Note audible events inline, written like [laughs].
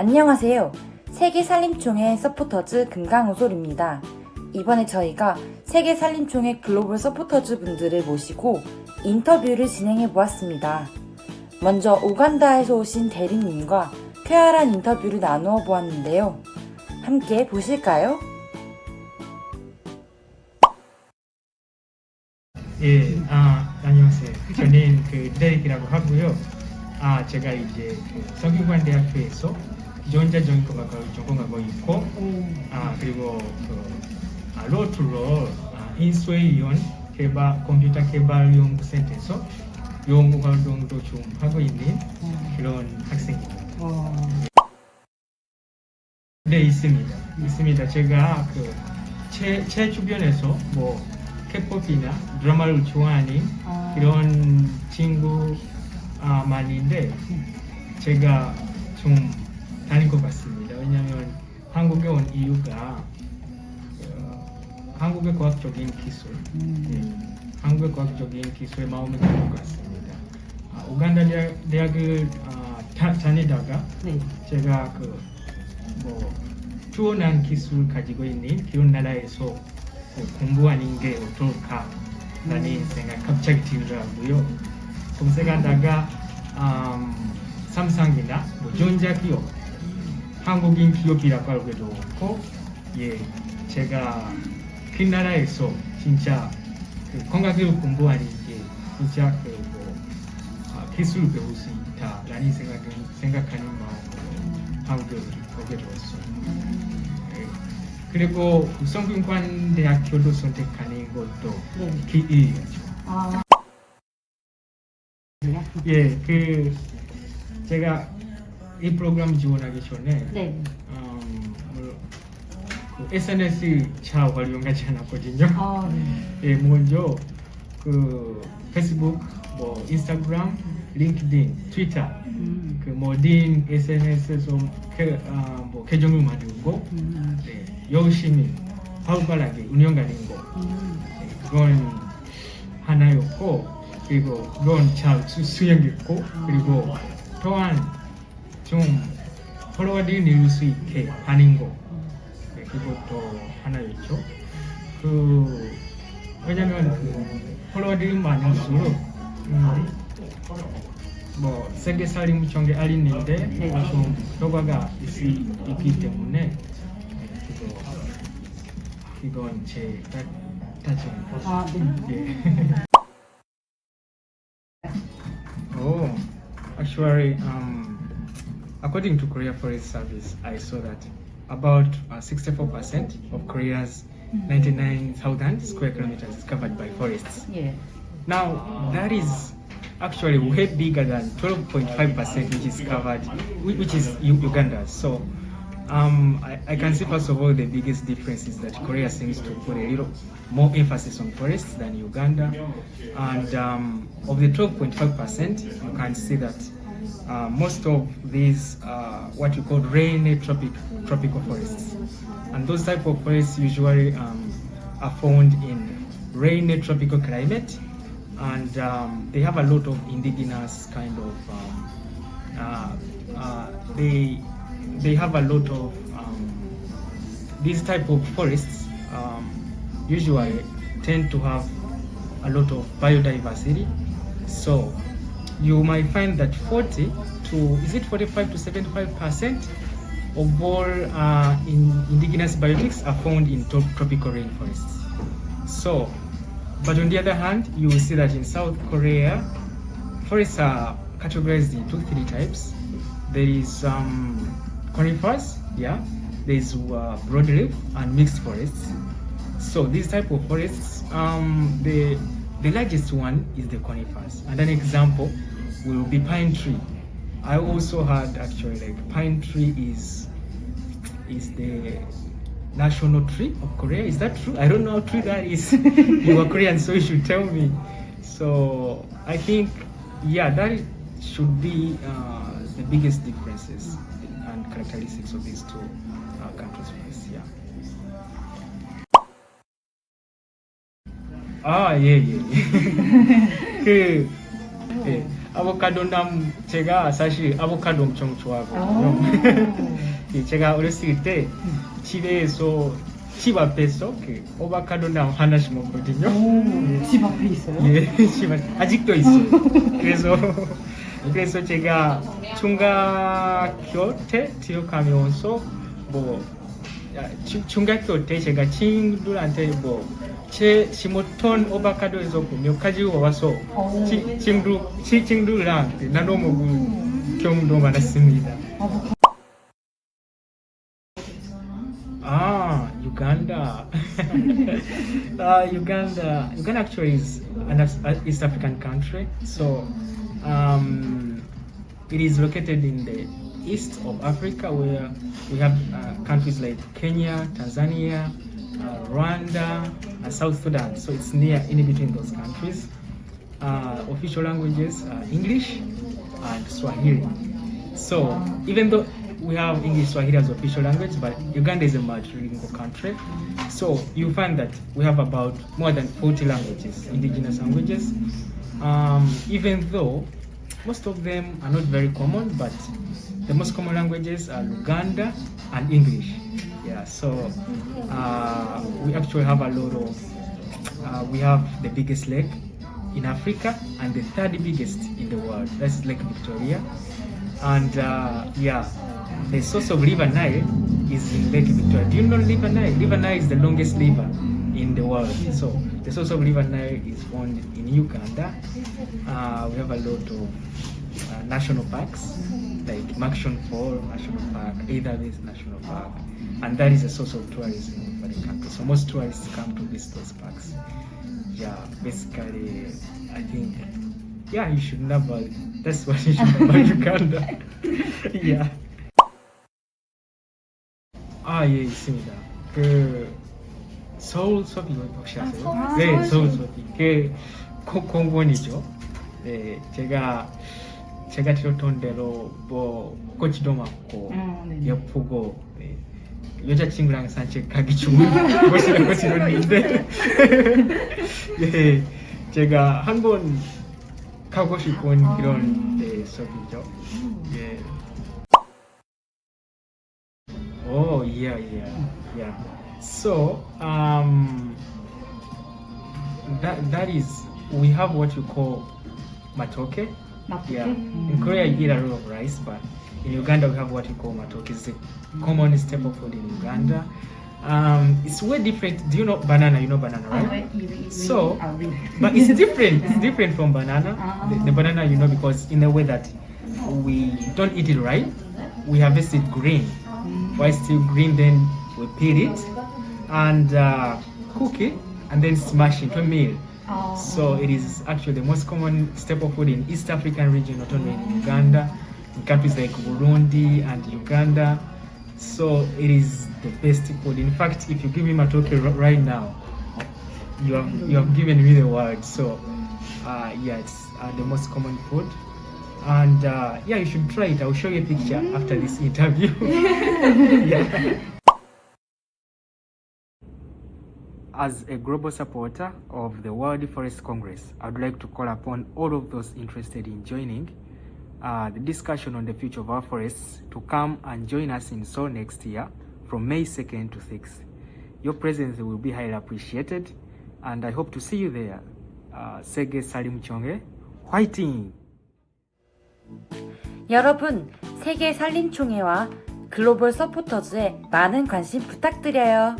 안녕하세요. 세계 산림총회 서포터즈 금강우솔입니다. 이번에 저희가 세계 산림총회 글로벌 서포터즈 분들을 모시고 인터뷰를 진행해 보았습니다. 먼저 우간다에서 오신 대리님과 쾌활한 인터뷰를 나누어 보았는데요. 함께 보실까요? 예, 아, 안녕하세요. 저는 그 데릭이라고 하고요. 아, 제가 이제 그 성균관대학교에서 기존자 전공학을 전공하고 있고, 아, 그리고 그 아, 로투로 아, 인수위원 개발 컴퓨터 개발 연구센터에서 연구 활동도 좀 하고 있는 그런 학생입니다. 네, 있습니다. 있습니다. 제가 그 제, 제 주변에서 뭐 K-팝이나 드라마를 좋아하는 그런 친구 아, 많은데 제가 좀 다른 것 같습니다. 왜냐하면 한국에 온 이유가 어, 한국의 과학적인 기술, 네, 한국의 과학적인 기술에 마음이 가는 것 같습니다. 아, 우간다 대학, 대학을 아, 다, 다니다가 제가 그뭐 투어난 기술 가지고 있는 그런 나라에서 그 공부하는 게 어떨까라는 생각 갑자기 들더라고요. 검색하다가 음, 삼성이나 뭐 전자기업, 한국인 기업이라고 알게 되었고, 예, 제가 그 나라에서 진짜 그 건강을 공부하는 게 진짜 그뭐 아, 기술을 배울 수 있다라는 생각 생각하는 마음으로 한국에 오게 되었어요. 예. 그리고 성균관 대학교도 선택하는 것도 기이였죠. 예, 그 제가 이 프로그램 지원하기 전에 네. 음, 뭐, 그 SNS 잘 활용하지 않았거든요. 아, 네. 예, 먼저 그 페이스북, 뭐 인스타그램, 링크드인, 트위터 음. 그 모든 SNS에서 그, 아, 뭐 계정을 만들고 음. 네, 열심히 활발하게 운영하는 거 음. 네, 그건 하나였고 그리고 그건 잘 수- 수행했고 그리고 또한 좀 팔로워들이 늘릴 수 있게 하는 거 네, 그것도 하나였죠. 그 왜냐면 그 팔로워들이 많을수록 음, 뭐 세계 살림청에 알리는데 네. 좀 효과가 있, 있기 때문에 네, 그거 그건 제 따- 따집니다. 아, 네. 예. [laughs] oh, actually, um, according to Korea Forest Service, I saw that about uh, 64% of Korea's 99,000 square kilometers is covered by forests. 예. Now, that is actually way bigger than 12.5% which is covered, which is U- Uganda. So, um, I, I can see first of all the biggest difference is that Korea seems to put a little more emphasis on forests than Uganda. And um, of the 12.5%, you can see that uh, most of these uh, what you call rainy tropic, tropical forests. And those type of forests usually um, are found in rainy tropical climate and um, they have a lot of indigenous kind of um, uh, uh, they they have a lot of um, these type of forests um, usually tend to have a lot of biodiversity so you might find that 40 to is it 45 to 75 percent of all uh, in indigenous biotics are found in top tropical rainforests so but on the other hand, you will see that in South Korea, forests are categorized into three types. There is um, conifers, yeah. There is uh, broadleaf and mixed forests. So these type of forests, um, the the largest one is the conifers, and an example will be pine tree. I also heard actually like pine tree is is the national tree of Korea. Is that true? I don't know how true that is. [laughs] you are Korean, so you should tell me. So I think, yeah, that should be uh, the biggest differences and characteristics of these two uh, countries. Yeah. Ah, yeah, yeah, yeah. [laughs] 그, 예. 아보카도 남 제가 사실 아보카도 엄청 좋아하거든요. 오. [laughs] 예, 제가 어렸을 때 집에서 집 앞에서 그 아보카도 남 하나씩 먹거든요. 오, 집 앞에 있어요? 예, [laughs] 집 앞- 아직도 있어요. [laughs] 그래서 그래서 제가 중학교 때 기억하면서 뭐 야, 중- 중학교 때 제가 친구들한테 뭐 Shimoton Obakado is Oku, Myokaji Owaso, oh. Chingdu, Chingdu Lang, Nanomogu, Kyongdo Manasimida. Ah, Uganda. uh, [laughs] Uganda. Uganda actually is an uh, East African country. So um, it is located in the east of Africa where we have uh, countries like Kenya, Tanzania, uh, Rwanda, and South Sudan. So it's near in between those countries. Uh, official languages are English and Swahili. So even though we have English Swahili as official language, but Uganda is a multilingual country. So you find that we have about more than 40 languages, indigenous languages. Um, even though most of them are not very common, but the most common languages are Luganda and English. Yeah, so uh, we actually have a lot of uh, we have the biggest lake in Africa and the third biggest in the world. That's Lake Victoria. And uh, yeah, the source of River Nile is in Lake Victoria. Do you know River Nile? River Nile is the longest river in the world. So the source of River Nile is found in Uganda. Uh, we have a lot of uh, national parks like Makshon Fall National Park, Eitherways National Park, and that is a source of tourism for the country. So most tourists come to visit those parks. Yeah, basically, I think, yeah, you should know about. That's what you should know about Uganda. [laughs] yeah. 아, 예, 있습니다. 그 서울 수업이 혹시 아세요? 서울 네, 수업이. 서울 수업이. 그 공- 공무원이죠. 네, 제가 제가 들었던 대로 뭐 꼬치도 맞고 음, 네네. 예쁘고 네, 여자친구랑 산책하기 좋은 곳이라고 들었는데 네, 제가 한 번 가고 싶은 그런 네, 수업이죠. 예. Oh yeah, yeah, yeah. So um, that that is we have what you call matoke. Yeah. In Korea you eat a roll of rice, but in Uganda we have what we call matoke. It's a common staple food in Uganda. Um, it's way different. Do you know banana? You know banana, right? So, but it's different. It's [laughs] different from banana. The, the banana, you know, because in a way that we don't eat it right, we harvest it green. While still green, then we peel it and uh, cook it and then smash into a meal. 아, So it is actually the most common staple food in East African region, not only in Uganda, in countries like Burundi and Uganda. So it is the best food. In fact, if you give me matoke right now, you have you have given me the word. So uh, yeah, it's uh, the most common food. And uh, yeah, you should try it. I'll show you a picture after this interview. [laughs] yeah. As a global supporter of the World Forest Congress, I'd like to call upon all of those interested in joining uh, the discussion on the future of our forests to come and join us in Seoul next year from May 2nd to 6th. Your presence will be highly appreciated, and I hope to see you there. Uh, Sege Salim Chonge, 화이팅! 여러분, 세계 산림총회와 글로벌 서포터즈에 많은 관심 부탁드려요.